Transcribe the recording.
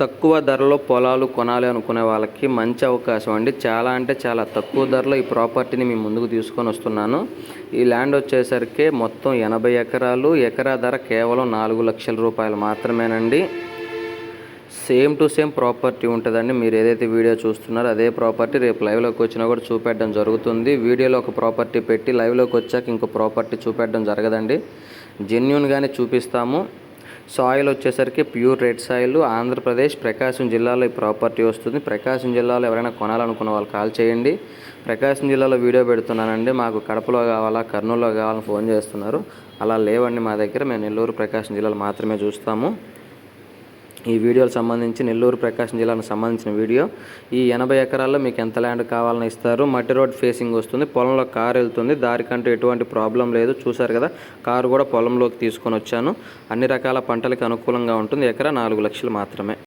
తక్కువ ధరలో పొలాలు కొనాలి అనుకునే వాళ్ళకి మంచి అవకాశం అండి. చాలా అంటే చాలా తక్కువ ధరలో ఈ ప్రాపర్టీని మీ ముందుకు తీసుకొని వస్తున్నాను. ఈ ల్యాండ్ వచ్చేసరికి మొత్తం ఎనభై ఎకరాలు. ఎకరా ధర కేవలం నాలుగు లక్షల రూపాయలు మాత్రమేనండి. సేమ్ టు సేమ్ ప్రాపర్టీ ఉంటుందండి. మీరు ఏదైతే వీడియో చూస్తున్నారో అదే ప్రాపర్టీ రేపు లైవ్లోకి వచ్చినా కూడా చూపెట్టడం జరుగుతుంది. వీడియోలో ఒక ప్రాపర్టీ పెట్టి లైవ్లోకి వచ్చాక ఇంకో ప్రాపర్టీ చూపెట్టడం జరగదండి. జెన్యున్గానే చూపిస్తాము. సాయిల్ వచ్చేసరికి pure red soil. Andhra Pradesh Prakasam జిల్లాలో ఈ ప్రాపర్టీ వస్తుంది. ప్రకాశం జిల్లాలో ఎవరైనా కొనాలనుకున్న వాళ్ళు కాల్ చేయండి. ప్రకాశం జిల్లాలో వీడియో పెడుతున్నానండి. మాకు కడపలో కావాలా కర్నూలులో కావాలని ఫోన్ చేస్తున్నారు. అలా లేవండి మా దగ్గర. మేము నెల్లూరు ప్రకాశం జిల్లాలో మాత్రమే చూస్తాము. ఈ వీడియోకి సంబంధించి నెల్లూరు ప్రకాశం జిల్లాకు సంబంధించిన వీడియో. ఈ ఎనభై ఎకరాల్లో మీకు ఎంత ల్యాండ్ కావాలని ఇస్తారు? మట్టి రోడ్ ఫేసింగ్ వస్తుంది పొలంలో కారు వెళ్తుంది దారికంటూ ఎటువంటి ప్రాబ్లం లేదు. చూశారు కదా కారు కూడా పొలంలోకి తీసుకొని వచ్చాను. అన్ని రకాల పంటలకు అనుకూలంగా ఉంటుంది ఎకరా నాలుగు లక్షలు మాత్రమే.